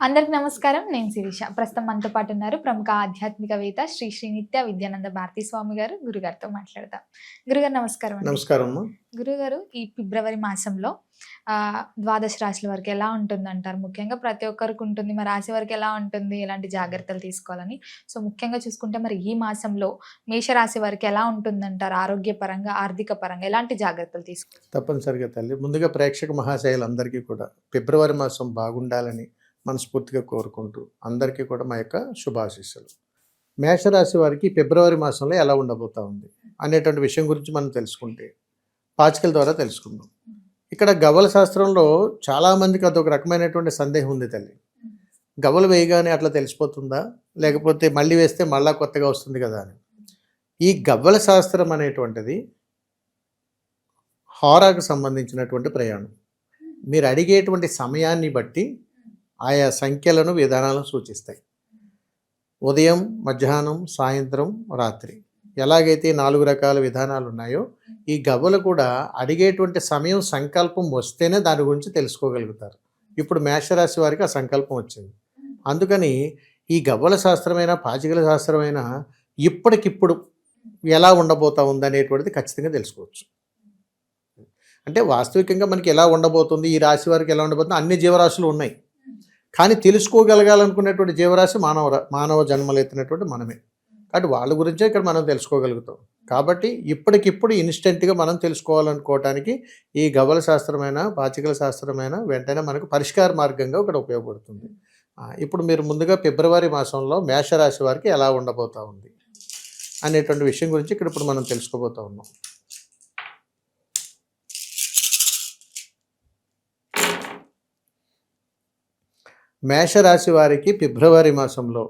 అందరికి నమస్కారం. నేను శిరీష. ప్రస్తుతం మనతో పాటు ఉన్నారు ప్రముఖ ఆధ్యాత్మికవేత్త శ్రీ శ్రీ నిత్య విద్యానంద భారతీ స్వామి గారు. గురుగారితో మాట్లాడతాం గురుగారు నమస్కారం నమస్కారం గురుగారు ఈ ఫిబ్రవరి మాసంలో ఆ ద్వాదశ రాశుల వరకు ఎలా ఉంటుంది అంటారు ముఖ్యంగా ప్రతి ఒక్కరికి ఉంటుంది. మరి రాశి వరకు ఎలా ఉంటుంది? ఎలాంటి జాగ్రత్తలు తీసుకోవాలని. సో ముఖ్యంగా చూసుకుంటే మరి ఈ మాసంలో మేషరాశి వరకు ఎలా ఉంటుంది అంటారు ఆరోగ్యపరంగా ఆర్థిక పరంగా ఎలాంటి జాగ్రత్తలు తీసుకోవాలి తప్పనిసరిగా తల్లి. ముందుగా ప్రేక్షక మహాశయులందరికీ కూడా ఫిబ్రవరి మాసం బాగుండాలని మనస్ఫూర్తిగా కోరుకుంటూ అందరికీ కూడా మా యొక్క శుభాశీస్సులు. మేషరాశి వారికి ఫిబ్రవరి మాసంలో ఎలా ఉండబోతా ఉంది అనేటువంటి విషయం గురించి మనం తెలుసుకుంటే పాచికల ద్వారా తెలుసుకుందాం. ఇక్కడ గవ్వల శాస్త్రంలో చాలామందికి అదొక రకమైనటువంటి సందేహం ఉంది తల్లి. గవ్వలు వేయగానే అట్లా తెలిసిపోతుందా? లేకపోతే మళ్ళీ వేస్తే మళ్ళా కొత్తగా వస్తుంది కదా అని. ఈ గవ్వల శాస్త్రం అనేటువంటిది హారాకు సంబంధించినటువంటి ప్రయాణం. మీరు అడిగేటువంటి సమయాన్ని బట్టి ఆయా సంఖ్యలను విధానాలను సూచిస్తాయి. ఉదయం మధ్యాహ్నం సాయంత్రం రాత్రి. ఎలాగైతే నాలుగు రకాల విధానాలు ఉన్నాయో ఈ గవ్వలు కూడా అడిగేటువంటి సమయం సంకల్పం వస్తేనే దాని గురించి తెలుసుకోగలుగుతారు. ఇప్పుడు మేషరాశి వారికి ఆ సంకల్పం వచ్చింది. అందుకని ఈ గవ్వల శాస్త్రమైన పాచికల శాస్త్రమైన ఇప్పటికిప్పుడు ఎలా ఉండబోతా ఉందనేటువంటిది ఖచ్చితంగా తెలుసుకోవచ్చు. అంటే వాస్తవికంగా మనకి ఎలా ఉండబోతుంది ఈ రాశి వారికి ఎలా ఉండబోతుంది అన్ని జీవరాశులు ఉన్నాయి. కానీ తెలుసుకోగలగాలనుకునేటువంటి జీవరాశి మానవ మానవ జన్మలు ఎత్తినటువంటి మనమే. కాబట్టి వాళ్ళ గురించే ఇక్కడ మనం తెలుసుకోగలుగుతాం. కాబట్టి ఇప్పటికిప్పుడు ఇన్స్టెంట్గా మనం తెలుసుకోవాలనుకోవటానికి ఈ గవ్వల శాస్త్రమైన పాచికల శాస్త్రమైన వెంటనే మనకు పరిష్కార మార్గంగా ఇక్కడ ఉపయోగపడుతుంది. ఇప్పుడు మీరు ముందుగా ఫిబ్రవరి మాసంలో మేషరాశి వారికి ఎలా ఉండబోతా ఉంది అనేటువంటి విషయం గురించి ఇక్కడ ఇప్పుడు మనం తెలుసుకోబోతా ఉన్నాం. మేషరాశి వారికి ఫిబ్రవరి మాసంలో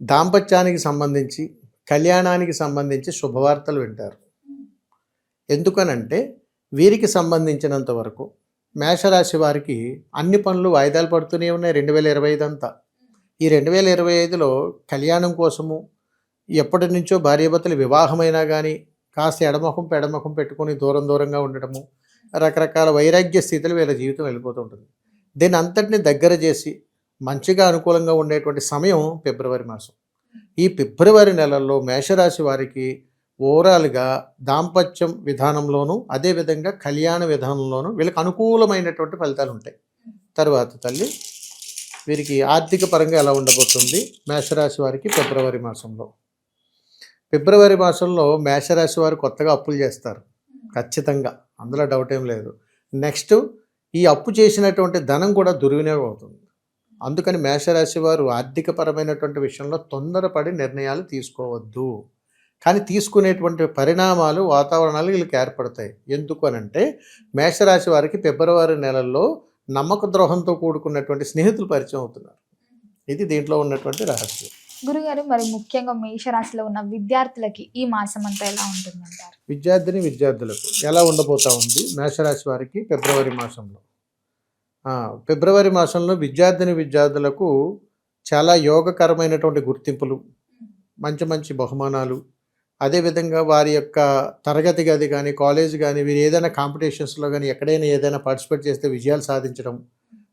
దాంపత్యానికి సంబంధించి కళ్యాణానికి సంబంధించి శుభవార్తలు వింటారు. ఎందుకనంటే వీరికి సంబంధించినంత వరకు మేషరాశి వారికి అన్ని పనులు వాయిదాలు పడుతూనే ఉన్నాయి రెండు వేల ఇరవై ఐదు అంతా. ఈ రెండు వేల ఇరవై ఐదులో కళ్యాణం కోసము ఎప్పటి నుంచో భార్యాభర్తలు వివాహమైనా కానీ కాస్త ఎడమొఖం పెడమొఖం పెట్టుకొని దూరం దూరంగా ఉండటము రకరకాల వైరాగ్య స్థితిలో వీళ్ళ జీవితం వెళ్ళిపోతుంటుంది దీని అంతటిని దగ్గర చేసి మంచిగా అనుకూలంగా ఉండేటువంటి సమయం ఫిబ్రవరి మాసం. ఈ ఫిబ్రవరి నెలల్లో మేషరాశి వారికి ఓవరాల్గా దాంపత్యం విధానంలోనూ అదేవిధంగా కళ్యాణ విధానంలోనూ వీళ్ళకి అనుకూలమైనటువంటి ఫలితాలు ఉంటాయి. తర్వాత తల్లి వీరికి ఆర్థిక పరంగా ఎలా ఉండబోతుంది? మేషరాశి వారికి ఫిబ్రవరి మాసంలో. ఫిబ్రవరి మాసంలో మేషరాశి వారు కొత్తగా అప్పులు చేస్తారు. ఖచ్చితంగా. అందులో డౌట్ ఏం లేదు. నెక్స్ట్ ఈ అప్పు చేసినటువంటి ధనం కూడా దుర్వినియోగం అవుతుంది. అందుకని మేషరాశి వారు ఆర్థిక పరమైనటువంటి విషయంలో తొందరపడి నిర్ణయాలు తీసుకోవద్దు. కానీ తీసుకునేటువంటి పరిణామాలు వాతావరణాలు వీళ్ళకి ఏర్పడతాయి. ఎందుకు అని అంటే మేషరాశి వారికి ఫిబ్రవరి నెలల్లో నమ్మక ద్రోహంతో కూడుకున్నటువంటి స్నేహితులు పరిచయం అవుతున్నారు. ఇది దీంట్లో ఉన్నటువంటి రహస్యం. గురుగారు మరి ముఖ్యంగా మేషరాశిలో ఉన్న విద్యార్థులకి ఈ మాసం అంతా ఎలా ఉంటుంది విద్యార్థిని విద్యార్థులకు ఎలా ఉండబోతా ఉంది మేషరాశి వారికి ఫిబ్రవరి మాసంలో? ఫిబ్రవరి మాసంలో విద్యార్థిని విద్యార్థులకు చాలా యోగకరమైనటువంటి గుర్తింపులు మంచి మంచి బహుమానాలు. అదేవిధంగా వారి యొక్క తరగతి గది కానీ కాలేజ్ కానీ వీరు ఏదైనా కాంపిటీషన్స్లో కానీ ఎక్కడైనా ఏదైనా పార్టిసిపేట్ చేస్తే విజయాలు సాధించడం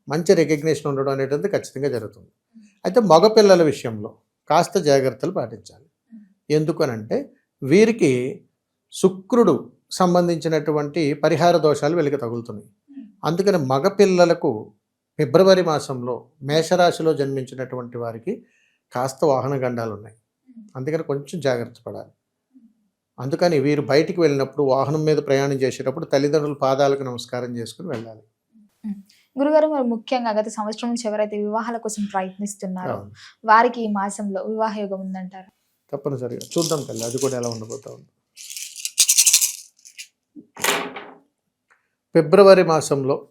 మంచి రికగ్నేషన్ ఉండడం అనేటువంటిది ఖచ్చితంగా జరుగుతుంది. అయితే మగపిల్లల విషయంలో కాస్త జాగ్రత్తలు పాటించాలి. ఎందుకనంటే వీరికి శుక్రుడు సంబంధించినటువంటి పరిహార దోషాలు వీళ్ళకి తగులుతున్నాయి. అందుకని మగపిల్లలకు ఫిబ్రవరి మాసంలో మేషరాశిలో జన్మించినటువంటి వారికి కాస్త వాహన గండాలు ఉన్నాయి. అందుకని కొంచెం జాగ్రత్త పడాలి. అందుకని వీరు బయటికి వెళ్ళినప్పుడు వాహనం మీద ప్రయాణం చేసేటప్పుడు తల్లిదండ్రుల పాదాలకు నమస్కారం చేసుకుని వెళ్ళాలి. గురుగారు మరి ముఖ్యంగా గత సంవత్సరం నుంచి ఎవరైతే వివాహాల కోసం ప్రయత్నిస్తున్నారో. వారికి ఈ మాసంలో వివాహ యోగం ఉందంటారు? తప్పనిసరిగా. చూద్దాం తల్లి అది కూడా ఎలా ఉండబోతా ఉంది. ఫిబ్రవరి మాసంలో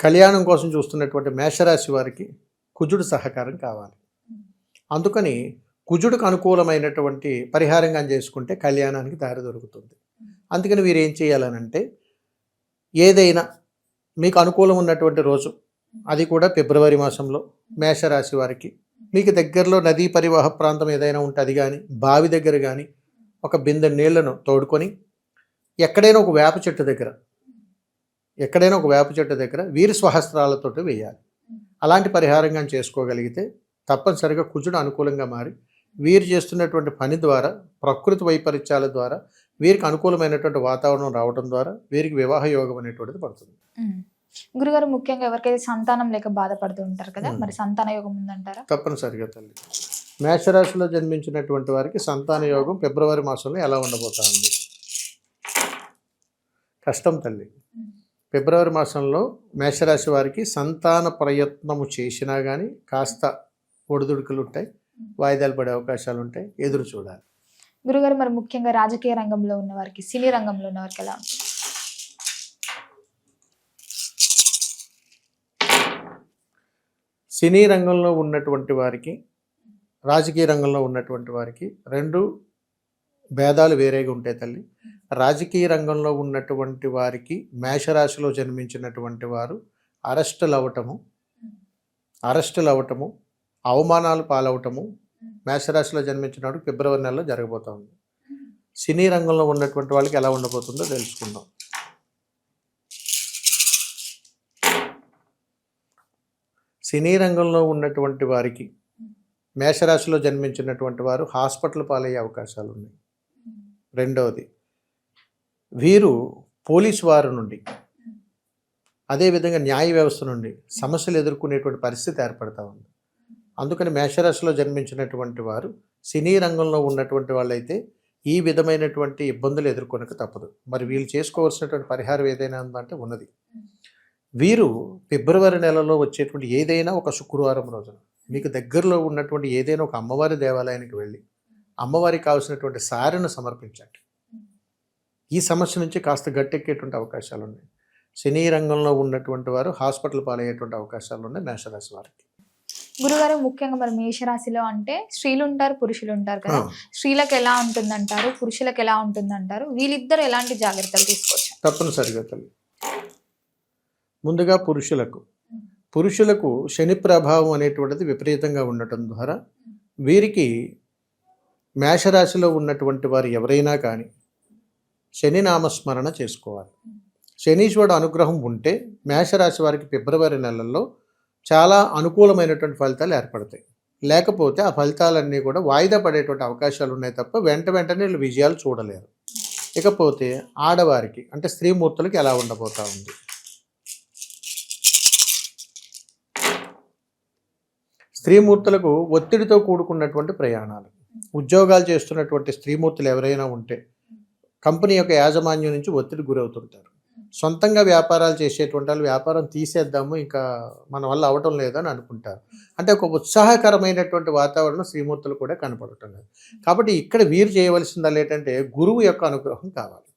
కళ్యాణం కోసం చూస్తున్నటువంటి మేషరాశి వారికి కుజుడు సహకారం కావాలి. అందుకని కుజుడికి అనుకూలమైనటువంటి పరిహారంగా చేసుకుంటే కళ్యాణానికి దారి దొరుకుతుంది. అందుకని వీరు ఏం చేయాలనంటే ఏదైనా మీకు అనుకూలం ఉన్నటువంటి రోజు. అది కూడా ఫిబ్రవరి మాసంలో మేషరాశి వారికి. మీకు దగ్గరలో నదీ పరివాహ ప్రాంతం ఏదైనా ఉంటే అది కానీ బావి దగ్గర కానీ ఒక బిందె నీళ్ళను తోడుకొని ఎక్కడైనా ఒక వేప చెట్టు దగ్గర ఎక్కడైనా ఒక వేప చెట్టు దగ్గర వీరి స్వహస్త్రాలతోటి వేయాలి. అలాంటి పరిహారంగా చేసుకోగలిగితే తప్పనిసరిగా కుజుడు అనుకూలంగా మారి వీరు చేస్తున్నటువంటి పని ద్వారా ప్రకృతి వైపరీత్యాల ద్వారా వీరికి అనుకూలమైనటువంటి వాతావరణం రావడం ద్వారా వీరికి వివాహ యోగం అనేటువంటిది పడుతుంది. గురుగారు ముఖ్యంగా ఎవరికైతే సంతానం లేక బాధపడుతూ ఉంటారు కదా. మరి సంతాన యోగం ఉందంటారా? తప్పనిసరిగా తల్లి. మేషరాశిలో జన్మించినటువంటి వారికి సంతాన యోగం ఫిబ్రవరి మాసంలో ఎలా ఉండబోతా ఉంది కష్టం తల్లి. ఫిబ్రవరి మాసంలో మేషరాశి వారికి సంతాన ప్రయత్నము చేసినా కానీ కాస్త ఒడిదుడుకులు ఉంటాయి. వాయిదాలు పడే అవకాశాలు ఉంటాయి. ఎదురు చూడాలి. గురుగారు మరి ముఖ్యంగా రాజకీయ రంగంలో ఉన్న వారికి సినీ రంగంలో ఉన్న వారికి ఎలా? సినీ రంగంలో ఉన్నటువంటి వారికి రాజకీయ రంగంలో ఉన్నటువంటి వారికి రెండు భేదాలు వేరేగా ఉంటాయి తల్లి. రాజకీయ రంగంలో ఉన్నటువంటి వారికి మేషరాశిలో జన్మించినటువంటి వారు అరెస్టులు అవ్వటము అరెస్టులు అవ్వటము అవమానాలు పాలవటము మేషరాశిలో జన్మించినప్పుడు ఫిబ్రవరి నెలలో జరగబోతా ఉంది. సినీ రంగంలో ఉన్నటువంటి వాళ్ళకి ఎలా ఉండబోతుందో తెలుసుకుందాం. సినీ రంగంలో ఉన్నటువంటి వారికి మేషరాశిలో జన్మించినటువంటి వారు హాస్పిటల్ పాలయ్యే అవకాశాలు ఉన్నాయి. రెండవది వీరు పోలీసు వారి నుండి అదేవిధంగా న్యాయ వ్యవస్థ నుండి సమస్యలు ఎదుర్కొనేటువంటి పరిస్థితి ఏర్పడతా ఉంది. అందుకని మేషరాశిలో జన్మించినటువంటి వారు సినీ రంగంలో ఉన్నటువంటి వాళ్ళైతే ఈ విధమైనటువంటి ఇబ్బందులు ఎదుర్కొనక తప్పదు. మరి వీళ్ళు చేసుకోవాల్సినటువంటి పరిహారం ఏదైనా ఉందంటే ఉన్నది. వీరు ఫిబ్రవరి నెలలో వచ్చేటువంటి ఏదైనా ఒక శుక్రవారం రోజున మీకు దగ్గరలో ఉన్నటువంటి ఏదైనా ఒక అమ్మవారి దేవాలయానికి వెళ్ళి అమ్మవారికి కావాల్సినటువంటి సారెను సమర్పించండి. ఈ సమస్య నుంచి కాస్త గట్టెక్కేటువంటి అవకాశాలు ఉన్నాయి సినీ రంగంలో ఉన్నటువంటి వారు హాస్పిటల్ పాలయ్యేటువంటి అవకాశాలు ఉన్నాయి మేషరాశి వారికి. గురుగారు ముఖ్యంగా మరి మేషరాశిలో అంటే స్త్రీలు ఉంటారు పురుషులు ఉంటారు కదా స్త్రీలకు ఎలా ఉంటుందంటారు పురుషులకు ఎలా ఉంటుందంటారు? వీళ్ళిద్దరు ఎలాంటి జాగ్రత్తలు తీసుకోవచ్చు? తప్పనిసరిగా తల్లి. ముందుగా పురుషులకు. పురుషులకు శని ప్రభావం అనేటువంటిది విపరీతంగా ఉండటం ద్వారా వీరికి మేషరాశిలో ఉన్నటువంటి వారు ఎవరైనా కానీ శని నామస్మరణ చేసుకోవాలి. శనీశ్వరుడు అనుగ్రహం ఉంటే మేషరాశి వారికి ఫిబ్రవరి నెలల్లో చాలా అనుకూలమైనటువంటి ఫలితాలు ఏర్పడతాయి. లేకపోతే ఆ ఫలితాలన్నీ కూడా వాయిదా పడేటువంటి అవకాశాలు ఉన్నాయి తప్ప వెంట వెంటనే వీళ్ళు విజయాలు చూడలేరు. ఇకపోతే ఆడవారికి అంటే స్త్రీమూర్తులకి ఎలా ఉండబోతా ఉంది? స్త్రీమూర్తులకు ఒత్తిడితో కూడుకున్నటువంటి ప్రయాణాలు. ఉద్యోగాలు చేస్తున్నటువంటి స్త్రీమూర్తులు ఎవరైనా ఉంటే కంపెనీ యొక్క యాజమాన్యం నుంచి ఒత్తిడి గురవుతుంటారు. సొంతంగా వ్యాపారాలు చేసేటువంటి వాళ్ళు వ్యాపారం తీసేద్దాము ఇంకా మన వల్ల అవటం లేదని అనుకుంటారు. అంటే ఒక ఉత్సాహకరమైనటువంటి వాతావరణం శ్రీమూర్తులు కూడా కనపడటం లేదు. కాబట్టి ఇక్కడ వీరు చేయవలసింది ఏంటంటే గురువు యొక్క అనుగ్రహం కావాలి.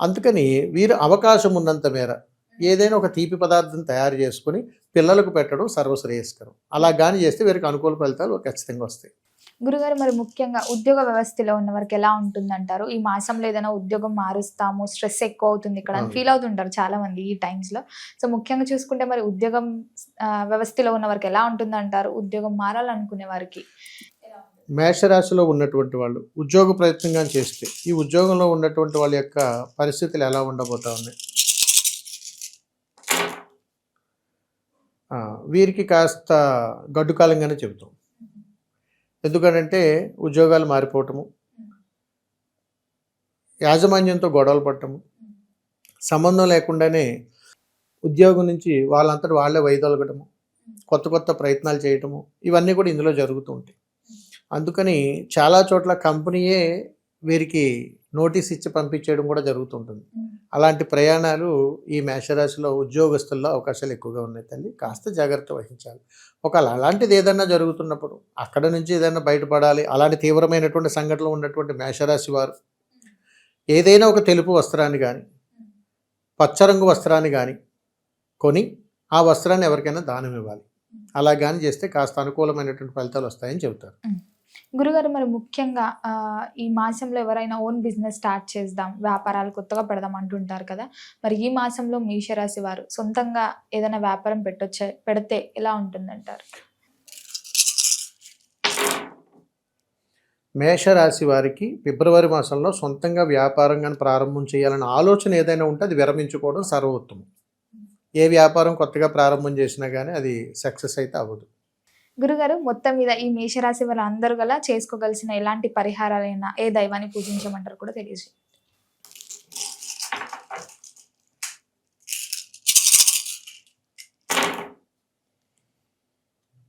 అందుకని వీరు అవకాశం ఉన్నంత మేర ఏదైనా ఒక తీపి పదార్థం తయారు చేసుకుని పిల్లలకు పెట్టడం సర్వశ్రేయస్కరం. అలా కానీ చేస్తే వీరికి అనుకూల ఫలితాలు ఖచ్చితంగా వస్తాయి. గురుగారు మరి ముఖ్యంగా ఉద్యోగ వ్యవస్థలో ఉన్న వారికి ఎలా ఉంటుందంటారు? ఈ మాసంలో ఏదైనా ఉద్యోగం మారుస్తాము స్ట్రెస్ ఎక్కువ అవుతుంది ఇక్కడ అని. ఫీల్ అవుతుంటారు చాలా మంది ఈ టైమ్స్లో సో ముఖ్యంగా చూసుకుంటే మరి ఉద్యోగం వ్యవస్థలో ఉన్న వారికి ఎలా ఉంటుందంటారు? ఉద్యోగం మారాలనుకునే వారికి మేషరాశిలో ఉన్నటువంటి వాళ్ళు ఉద్యోగ ప్రయత్నంగా చేస్తే ఈ ఉద్యోగంలో ఉన్నటువంటి వాళ్ళ యొక్క పరిస్థితులు ఎలా ఉండబోతా ఉన్నాయి? వీరికి కాస్త గడ్డు కాలంగానే చెబుతాం. ఎందుకంటే ఉద్యోగాలు మారిపోవటము యాజమాన్యంతో గొడవలు పడటము సంబంధం లేకుండానే ఉద్యోగం నుంచి వాళ్ళంతటి వాళ్ళే వైదొలగటము కొత్త కొత్త ప్రయత్నాలు చేయటము ఇవన్నీ కూడా ఇందులో జరుగుతూ ఉంటాయి. అందుకని చాలా చోట్ల కంపెనీయే వీరికి నోటీస్ ఇచ్చి పంపించేయడం కూడా జరుగుతుంటుంది. అలాంటి ప్రయాణాలు ఈ మేషరాశిలో ఉద్యోగస్తుల్లో అవకాశాలు ఎక్కువగా ఉన్నాయి తల్లి. కాస్త జాగ్రత్త వహించాలి. ఒకవేళ అలాంటిది ఏదైనా జరుగుతున్నప్పుడు అక్కడ నుంచి ఏదైనా బయటపడాలి. అలాంటి తీవ్రమైనటువంటి సంఘటనలు ఉన్నటువంటి మేషరాశి వారు ఏదైనా ఒక తెలుపు వస్త్రాన్ని కానీ పచ్చరంగు వస్త్రాన్ని కానీ కొని ఆ వస్త్రాన్ని ఎవరికైనా దానం ఇవ్వాలి. అలా కానీ చేస్తే కాస్త అనుకూలమైనటువంటి ఫలితాలు వస్తాయని చెబుతారు. గురుగారు మరి ముఖ్యంగా ఈ మాసంలో ఎవరైనా ఓన్ బిజినెస్ స్టార్ట్ చేద్దాం వ్యాపారాలు కొత్తగా పెడదాం అంటుంటారు కదా మరి ఈ మాసంలో మీషరాశి వారు సొంతంగా ఏదైనా వ్యాపారం పెట్టొచ్చే పెడితే ఎలా ఉంటుందంటారు? మేషరాశి వారికి ఫిబ్రవరి మాసంలో సొంతంగా వ్యాపారం కానీ ప్రారంభం చేయాలనే ఆలోచన ఏదైనా ఉంటే అది విరమించుకోవడం సర్వోత్తమం. ఏ వ్యాపారం కొత్తగా ప్రారంభం చేసినా కానీ అది సక్సెస్ అయితే అవ్వదు. గురుగారు మొత్తం మీద ఈ మేషరాశి వాళ్ళ అందరూ గల చేసుకోగలిసిన ఎలాంటి పరిహారాలైనా ఏ దైవాన్ని పూజించమంటారు కూడా తెలియజేయండి.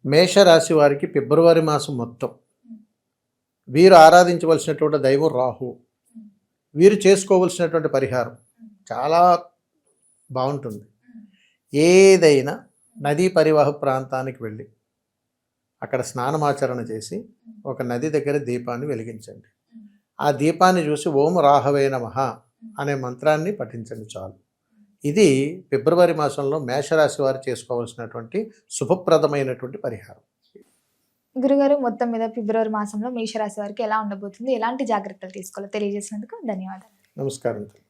మేషరాశి వారికి ఫిబ్రవరి మాసం మొత్తం వీరు ఆరాధించవలసినటువంటి దైవం రాహు. వీరు చేసుకోవలసినటువంటి పరిహారం చాలా బాగుంటుంది. ఏదైనా నదీ పరివాహ ప్రాంతానికి వెళ్ళి అక్కడ స్నానమాచరణ చేసి ఒక నది దగ్గర దీపాన్ని వెలిగించండి. ఆ దీపాన్ని చూసి ఓం రాహవే నమః అనే మంత్రాన్ని పఠించండి చాలు. ఇది ఫిబ్రవరి మాసంలో మేషరాశి వారు చేసుకోవాల్సినటువంటి శుభప్రదమైనటువంటి పరిహారం. గురుగారు మొత్తం మీద ఫిబ్రవరి మాసంలో మేషరాశి వారికి ఎలా ఉండబోతుంది? ఎలాంటి జాగ్రత్తలు తీసుకోవాలో తెలియజేసినందుకు ధన్యవాదాలు. నమస్కారం.